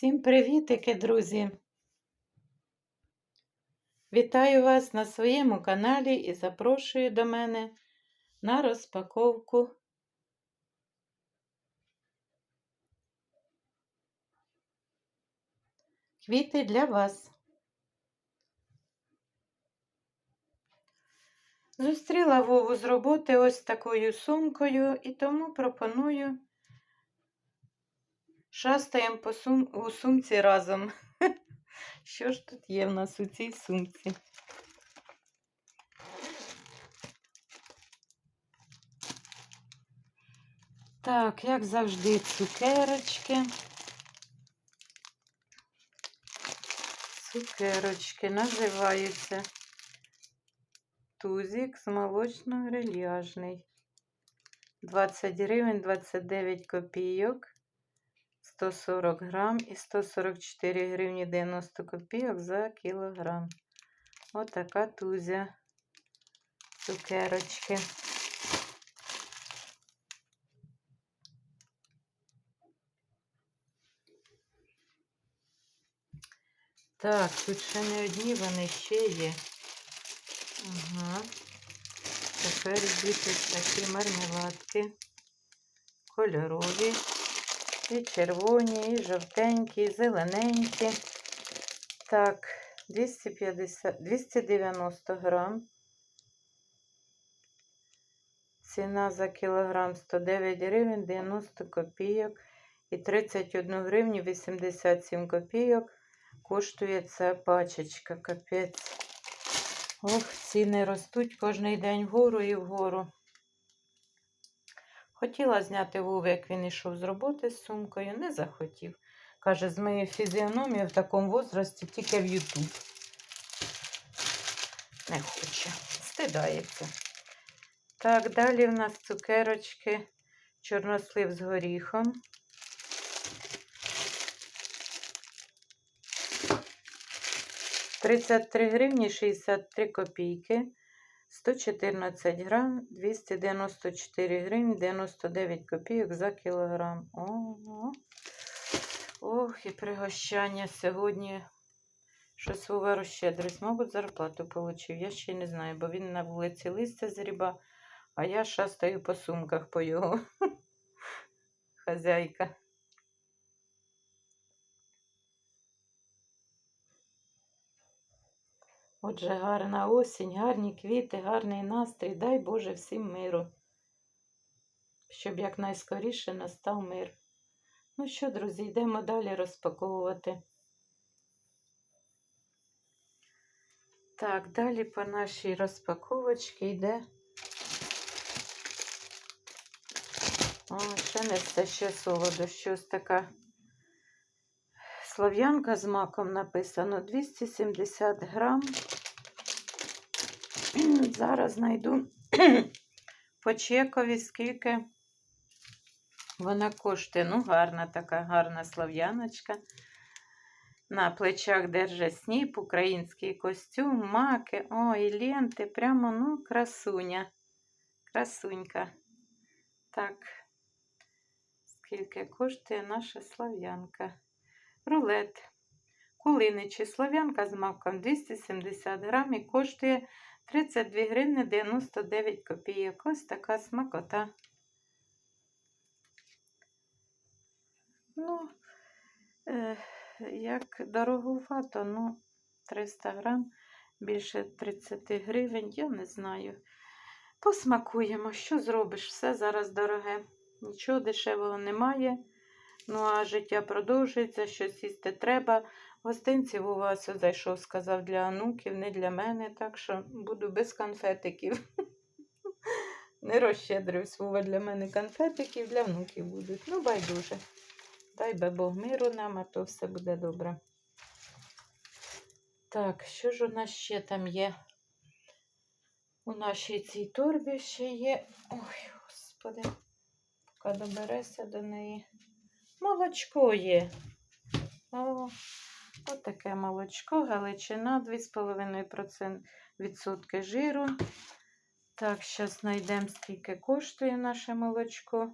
Всім привітики, друзі! Вітаю вас на своєму каналі і запрошую до мене на розпаковку квіти для вас. Зустріла Вову з роботи ось такою сумкою і тому пропоную шастаємо по сум... у сумці разом. Що ж тут є в нас у цій сумці? Так, як завжди, цукерочки. Цукерочки називаються тузик з молочно-грильяжний. 20 гривень, 29 копійок. 140 грам і 144 гривні 90 копійок за кілограм. Отака тузя цукерочки. Так, тут ще не одні вони ще є. Ага. Тепер йдуть такі мармеладки. Кольорові. І червоні, і жовтенькі, і зелененькі. Так, 250, 290 грам. Ціна за кілограм 109 гривень 90 копійок. І 31 гривню 87 копійок коштує ця пачечка. Капець. Ох, ціни ростуть кожен день вгору і вгору. Хотіла зняти Вову, як він йшов з роботи з сумкою, не захотів. Каже, з моєю фізіономією в такому возрасті тільки в Ютуб. Не хоче, стидається. Так, далі в нас цукерочки, чорнослив з горіхом. Тридцять три гривні 63 копійки. 114 грам, 294 гривні, 99 копійок за кілограм. Ого. Ох, і пригощання сьогодні щось Вова розщедрость. Мабуть, зарплату отримав. Я ще не знаю, бо він на вулиці листя зріба, а я шастаю по сумках по його. Хазяйка. Отже, гарна осінь, гарні квіти, гарний настрій. Дай Боже всім миру. Щоб якнайскоріше настав мир. Ну що, друзі, йдемо далі розпаковувати. Так, далі по нашій розпаковочці йде. О, ще не все ще солодо. Щось така Слов'янка з маком написано 270 грам. Зараз знайду по чекові, скільки вона коштує. Ну, гарна така гарна слов'яночка. На плечах держить сніп, український костюм, маки, ой, ленти, прямо, ну, красуня. Красунька. Так, скільки коштує наша слав'янка? рулет. Кулиничі слов'янка з маком 270 грам і коштує 32 гривни 99 копійок. Ось така смакота. Ну, е, як дороговато, ну, 300 грам, більше 30 гривень, я не знаю. Посмакуємо, що зробиш? Все зараз дороге. Нічого дешевого немає. Ну, а життя продовжується, щось їсти треба. Гостинців у вас зайшов, сказав для онуків, не для мене, так що буду без конфетиків. Не розщедрився Вова для мене конфетиків, для внуків будуть. Ну, байдуже. Дай би Бог миру нам, а то все буде добре. Так, що ж у нас ще там є? У нашій цій торбі ще є. Ой, господи, поки добереся до неї. Молочко є. О, Отаке молочко, галичина 2,5% жиру. Так, зараз знайдемо, скільки коштує наше молочко.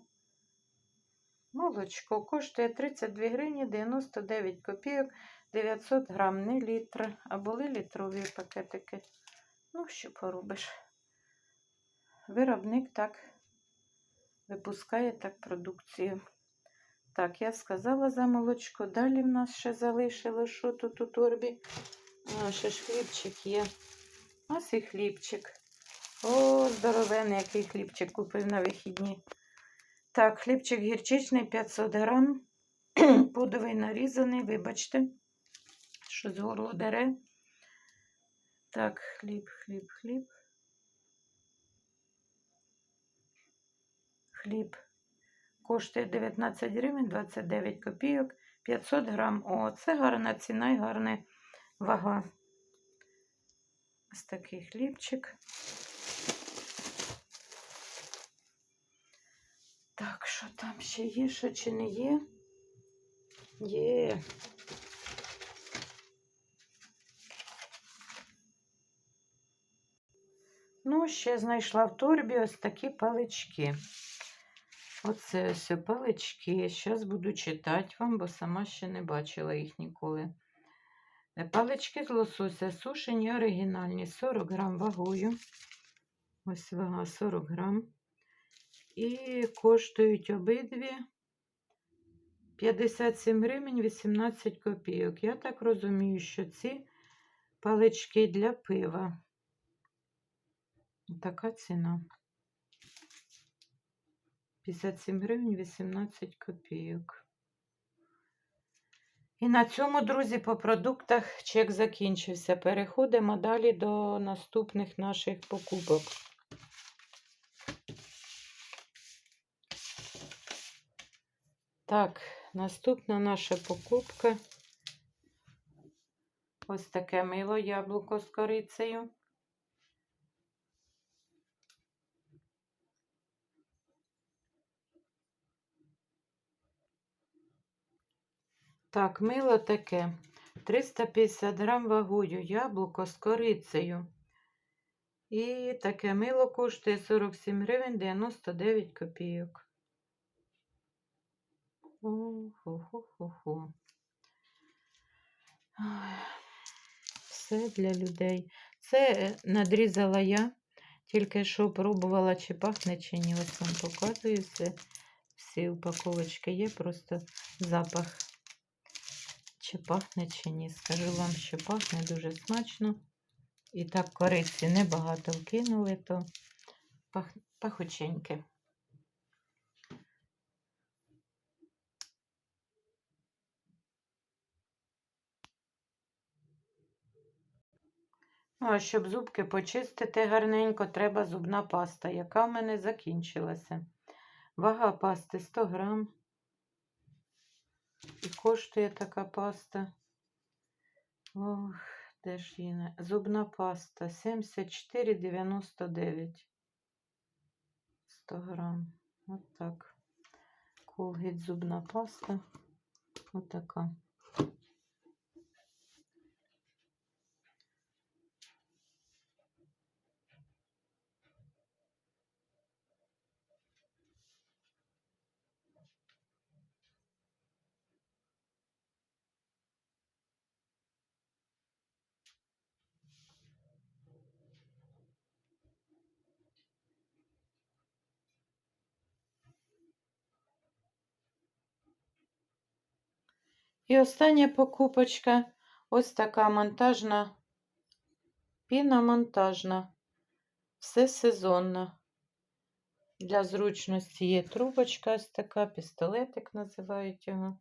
Молочко коштує 32 гривні 99 копійок 900 грам, не літр, а були літрові пакетики. Ну, що поробиш? Виробник так випускає так продукцію. Так, я сказала за молочко. Далі в нас ще залишилось, що тут у торбі. А, ще ж хлібчик є. Ось і хлібчик. О, здоровений, який хлібчик купив на вихідні. Так, хлібчик гірчичний 500 грам. Подовий нарізаний, вибачте, що з горло дере. Так, хліб, хліб, хліб. Хліб коштує 19 гривень 29 копійок 500 грам. О, це гарна ціна і гарна вага. Ось такий хлібчик. Так, що там ще є, що чи не є? Є. Ну, ще знайшла в торбі ось такі палички. Оце ось палички. Зараз буду читати вам, бо сама ще не бачила їх ніколи. Е, Палички з лосося сушені, оригінальні, 40 грам вагою. Ось вага 40 грам. І коштують обидві 57 гривень 18 копійок. Я так розумію, що ці палички для пива. Така ціна. 57 гривень 18 копійок. І на цьому, друзі, по продуктах чек закінчився. Переходимо далі до наступних наших покупок. Так, наступна наша покупка. Ось таке мило яблуко з корицею. Так, мило таке. 350 грам вагою, яблуко з корицею. І таке мило коштує 47 гривень 99 копійок. Ху-ху-ху-ху. Все для людей. Це е, надрізала я, тільки що пробувала, чи пахне, чи ні. Ось вам показую все. Всі упаковочки є, просто запах. Чи пахне, чи ні. Скажу вам, що пахне дуже смачно. І так кориці небагато вкинули, то пах... пахученьке. Ну, а щоб зубки почистити гарненько, треба зубна паста, яка в мене закінчилася. Вага пасти 100 грам. І коштує така паста. Ох, де ж її? Зубна паста 74,99. 100 грам. От так. Колгейт зубна паста. Отака. І остання покупочка ось така монтажна, піна монтажна, все сезонно. Для зручності є трубочка ось така, пістолетик називають його.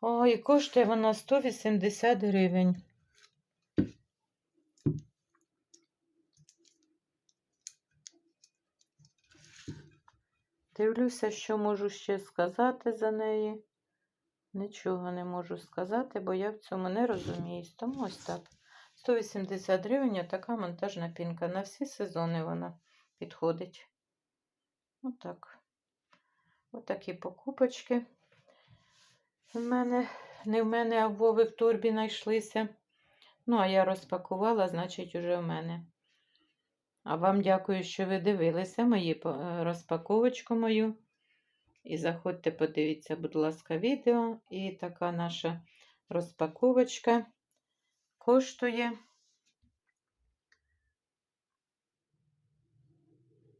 О, і коштує вона 180 гривень. Дивлюся, що можу ще сказати за неї. Нічого не можу сказати, бо я в цьому не розуміюсь. Тому ось так. 180 гривень така монтажна пінка. На всі сезони вона підходить. Отак. Отакі покупочки. В мене, не в мене, а в Вови в турбі знайшлися. Ну, а я розпакувала, значить, уже в мене. А вам дякую, що ви дивилися мої е, розпаковочку мою. І заходьте, подивіться, будь ласка, відео. І така наша розпаковочка коштує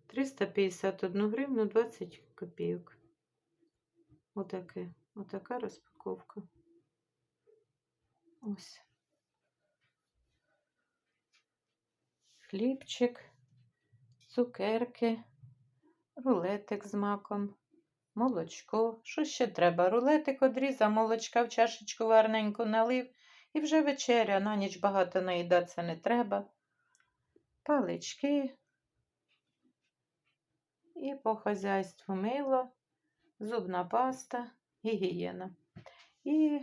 351 гривну 20 копійок. Отаке, отака розпаковка. Ось. Хлібчик, цукерки, рулетик з маком, молочко. Що ще треба? Рулетик одрізав, молочка в чашечку гарненько налив. І вже вечеря, на ніч багато наїдатися не треба. Палички. І по хазяйству мило, зубна паста, гігієна. І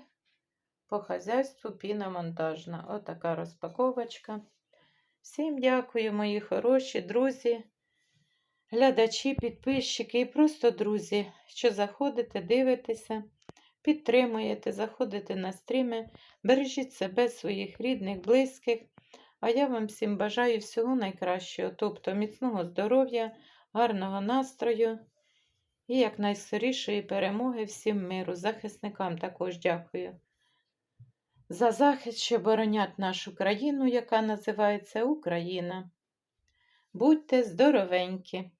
по хазяйству піна монтажна. Отака розпаковочка. Всім дякую, мої хороші друзі, глядачі, підписчики і просто друзі, що заходите, дивитеся, підтримуєте, заходите на стріми, бережіть себе, своїх рідних, близьких. А я вам всім бажаю всього найкращого, тобто міцного здоров'я, гарного настрою і якнайскорішої перемоги всім миру. Захисникам також дякую за захист, що боронять нашу країну, яка називається Україна. Будьте здоровенькі!